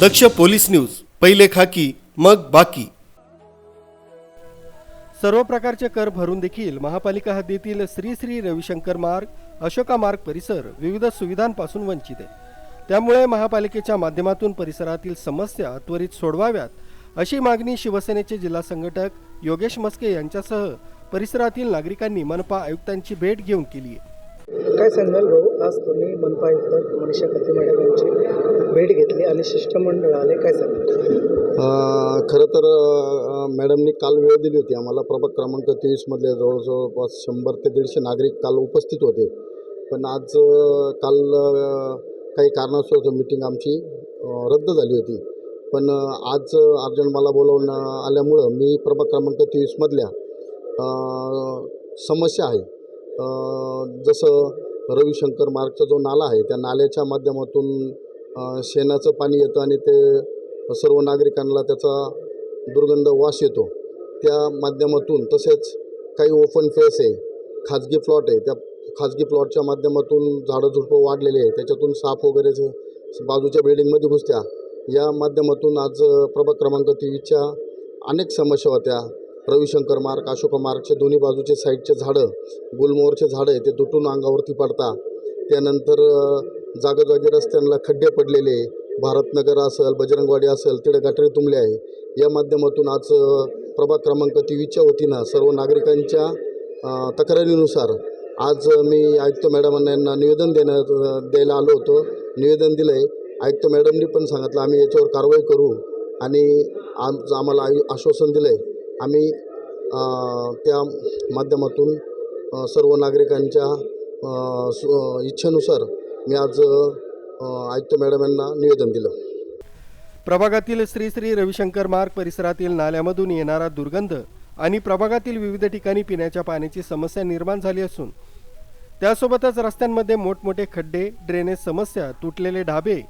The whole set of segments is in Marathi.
दक्ष पोलीस न्यूज पहिले खाकी मग बाकी. सर्व प्रकारचे कर भरून देखील महापालिका हद्दीतील श्री श्री रविशंकर मार्ग अशोका मार्ग परिसर विविध सुविधांपासून वंचित आहे. त्यामुळे महापालिकेच्या माध्यमातून परिसरातील समस्या त्वरित सोडवाव्यात अशी मागणी शिवसेनेचे जिल्हा संघटक योगेश मस्के यांच्यासह परिसरातील नागरिकांनी मनपा आयुक्तांची भेट घेऊन केली आहे. काय सांगाल भाऊ? आज तुम्ही मनपा आयुक्त मनीषा कत्ते मॅडम यांची भेट घेतली आणि शिष्टमंडळ आले. काय सांगाल? खरं तर मॅडमनी काल वेळ दिली होती. आम्हाला प्रभाग क्रमांक तेवीसमधले जवळजवळपास शंभर ते दीडशे नागरिक काल उपस्थित होते. पण आज काल काही कारणास्तव मिटिंग आमची रद्द झाली होती. पण आज अर्जंट मला बोलावून आल्यामुळं मी प्रभाग क्रमांक तेवीसमधल्या समस्या आहे. जसं रविशंकर मार्गचा जो नाला आहे त्या नाल्याच्या माध्यमातून शेणाचं पाणी येतं आणि ते सर्व नागरिकांना त्याचा दुर्गंध वास येतो. त्या माध्यमातून तसेच काही ओपन फेस आहे खाजगी प्लॉट आहे त्या खाजगी प्लॉटच्या माध्यमातून झाडं झुडपं वाढलेले आहे त्याच्यातून साप वगैरे बाजूच्या बिल्डिंगमध्ये घुसत्या या माध्यमातून आज प्रभाग क्रमांक तेवीसच्या अनेक समस्या होत्या. रविशंकर मार्ग अशोका मार्गचे दोन्ही बाजूचे साईडचे झाडं गुलमोहरचे झाडं आहे ते तुटून अंगावरती पडता त्यानंतर जागोजागी रस्त्यांना खड्डे पडलेले भारतनगर असेल बजरंगवाडी असेल तिकडे गटारी तुंबले आहे. या माध्यमातून आज प्रभाग क्रमांक तेवीसच्या वतीनं सर्व नागरिकांच्या तक्रारीनुसार आज मी आयुक्त मॅडमांना यांना निवेदन देण्यात द्यायला आलो होतो. निवेदन दिलं आहे आयुक्त मॅडमनी पण सांगितलं आम्ही याच्यावर कारवाई करू. आणि आम आम्हाला आश्वासन दिलं आहे आम्ही त्या माध्यमातून सर्व नागरिकांच्या सु इच्छेनुसार मी आज आयुक्त मॅडम यांना निवेदन दिलं. प्रभागातील श्री श्री रविशंकर मार्ग परिसरातील नाल्यामधून येणारा दुर्गंध आणि प्रभागातील विविध ठिकाणी पिण्याच्या पाण्याची समस्या निर्माण झाली असून त्यासोबतच रस्त्यांमध्ये मोठमोठे खड्डे ड्रेनेज समस्या तुटलेले ढाबे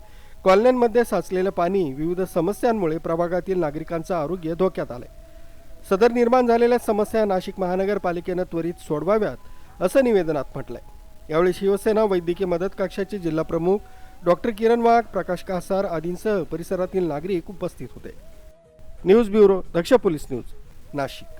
कॉलन्यांमध्ये साचलेलं पाणी विविध समस्यांमुळे प्रभागातील नागरिकांचं आरोग्य धोक्यात आलंय. सदर निर्माण झालेल्या समस्या नाशिक महानगरपालिकेनं त्वरित सोडवाव्यात असं निवेदनात म्हटलंय. यावेळी शिवसेना वैद्यकीय मदत कक्षाचे जिल्हा प्रमुख डॉक्टर किरण वाघ प्रकाश कासार आदींसह परिसरातील नागरिक उपस्थित होते. News bureau Daksh police news Nashik.